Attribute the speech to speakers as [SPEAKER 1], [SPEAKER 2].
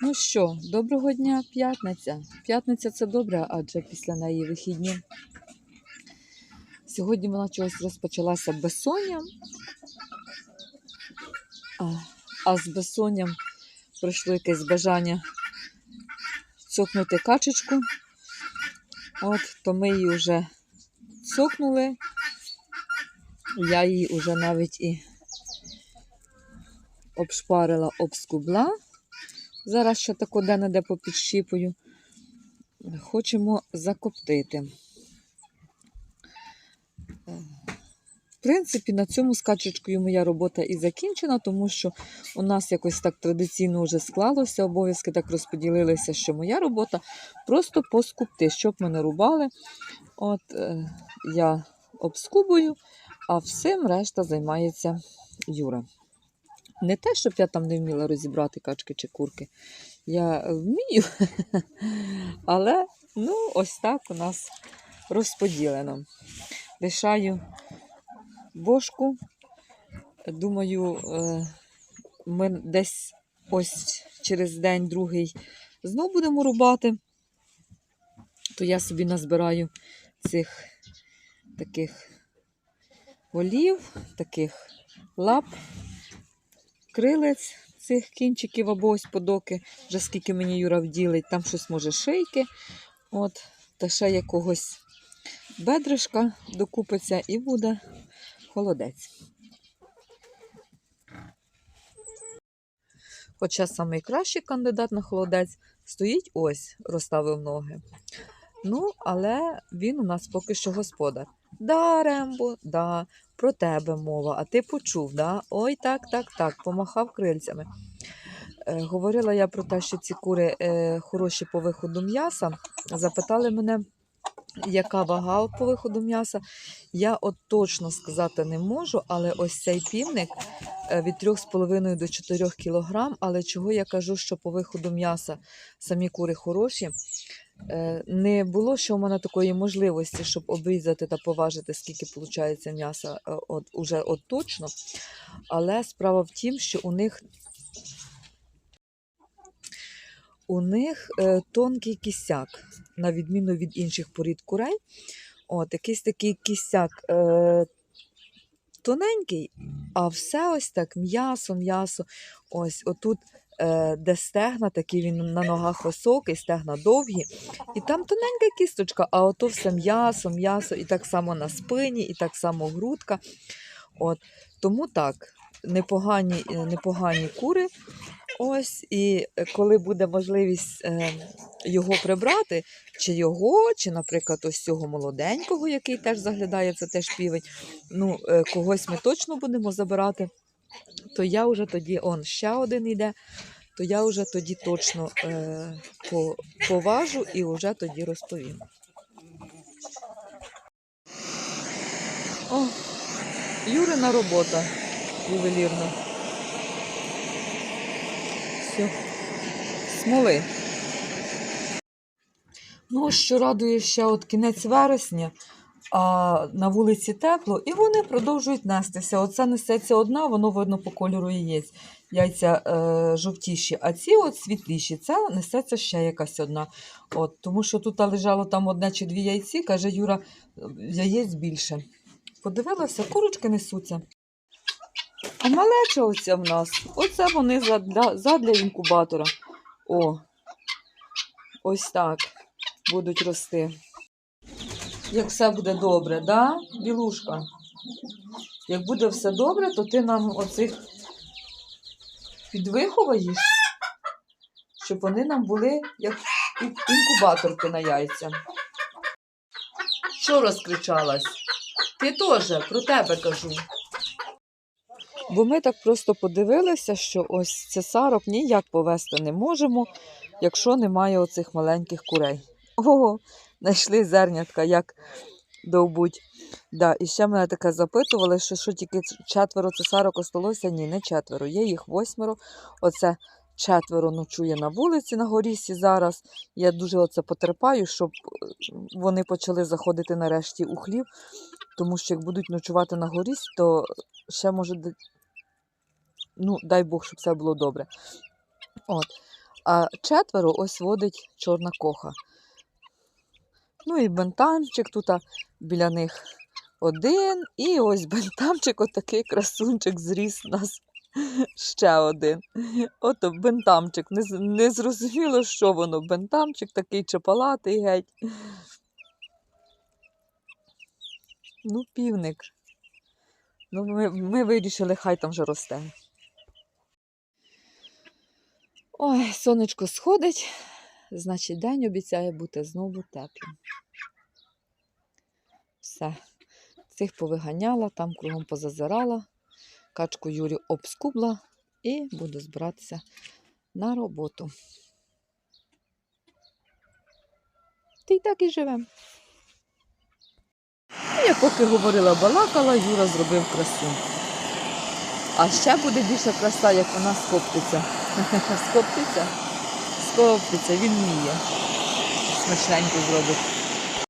[SPEAKER 1] Ну що, доброго дня, п'ятниця. П'ятниця це добре, адже після неї вихідні. Сьогодні вона чогось розпочалася безсоння. А, а з безсонням прийшло якесь бажання цокнути качечку. От, то ми її вже цокнули. Я її вже навіть і обшпарила, обскубла. Зараз ще тако де-не-де попідщіпую. Хочемо закоптити. В принципі, на цьому з качечкою моя робота і закінчена, тому що у нас якось так традиційно вже склалося, обов'язки так розподілилися, що моя робота просто поскупти, щоб мене рубали. От е, я обскубую, а всім решта займається Юра. Не те, щоб я там не вміла розібрати качки чи курки. Я вмію, але ну, ось так у нас розподілено. Лишаю бошку. Думаю, е, ми десь ось через день-другий знов будемо рубати. То я собі назбираю цих таких голів, таких лап крилець цих кінчиків або ось подоки, вже скільки мені Юра вділить, там щось може шийки. От, та ще якогось бедришка докупиться і буде холодець. Хоча найкращий кандидат на холодець стоїть ось, розставив ноги. Ну, але він у нас поки що господар. Да, Рембо, да, про тебе мова, а ти почув, да? Ой, так, так, так, помахав крильцями. Е, говорила я про те, що ці кури е, хороші по виходу м'яса. Запитали мене, яка вага по виходу м'яса. Я от точно сказати не можу, але ось цей півник е, від 3,5 до 4 кг. Але чого я кажу, що по виходу м'яса самі кури хороші. Е, Не було ще у мене такої можливості, щоб обрізати та поважити, скільки виходить м'яса е, от, уже от точно. Але справа в тім, що у них у них е, тонкий кісяк, на відміну від інших порід курей. От, якийсь такий кісяк е, тоненький, а все ось так м'ясо, м'ясо. Ось отут, де стегна, такий він на ногах високий, стегна довгі. І там тоненька кісточка, а ото все м'ясо, м'ясо, і так само на спині, і так само грудка. От, тому так, непогані, е, непогані кури. Ось, і е, коли буде можливість е, його прибрати, чи його, чи, наприклад, ось цього молоденького, який теж заглядає, це теж півень, ну, е, когось ми точно будемо забирати, то я вже тоді, он ще один йде, то я вже тоді точно е, по, поважу і вже тоді розповім. О, Юрина робота ювелірна. Все. Смоли. Ну, що радує ще от кінець вересня, а на вулиці тепло, і вони продовжують нестися. Оце несеться одна, воно видно по кольору яєць. Яйця е, жовтіші, а ці от світліші. Це несеться ще якась одна. От, тому що тут лежало там одне чи дві яйці, каже Юра, яєць більше. Подивилася, курочки несуться. А малеча оця в нас. Оце вони задля, задля інкубатора. О, ось так будуть рости. Як все буде добре, да, білушка? Як буде все добре, то ти нам оцих підвиховаєш, щоб вони нам були як інкубаторки на яйця. Що розкричалась? Ти теж про тебе кажу. Бо ми так просто подивилися, що ось цесарок ніяк повести не можемо, якщо немає оцих маленьких курей. Ого, знайшли зернятка, як довбуть. Да, і ще мене таке запитували, що, що тільки четверо цесарок осталося. Ні, не четверо, є їх восьмеро. Оце четверо ночує на вулиці на горісі зараз. Я дуже оце потерпаю, щоб е, вони почали заходити нарешті у хлів, тому що як будуть ночувати на горісі, то ще може. Ну, дай Бог, щоб все було добре. От. А четверо ось водить чорна коха. Ну і бентамчик тут біля них один. І ось бентамчик, отакий красунчик зріс нас ще один. Ото бентамчик. Не, не зрозуміло, що воно. Бентамчик такий чапалатий геть. Ну, півник. Ну, ми, ми вирішили, хай там вже росте. Ой, сонечко сходить, значить, день обіцяє бути знову теплим. Все. Цих повиганяла, там кругом позазирала, качку Юрю обскубла і буду збиратися на роботу. Та й так і живемо. Я поки говорила, балакала, Юра зробив красу. А ще буде більша краса, як вона скоптиться. Скоптиться? Скоптиться, він вміє. Смачненько зробить.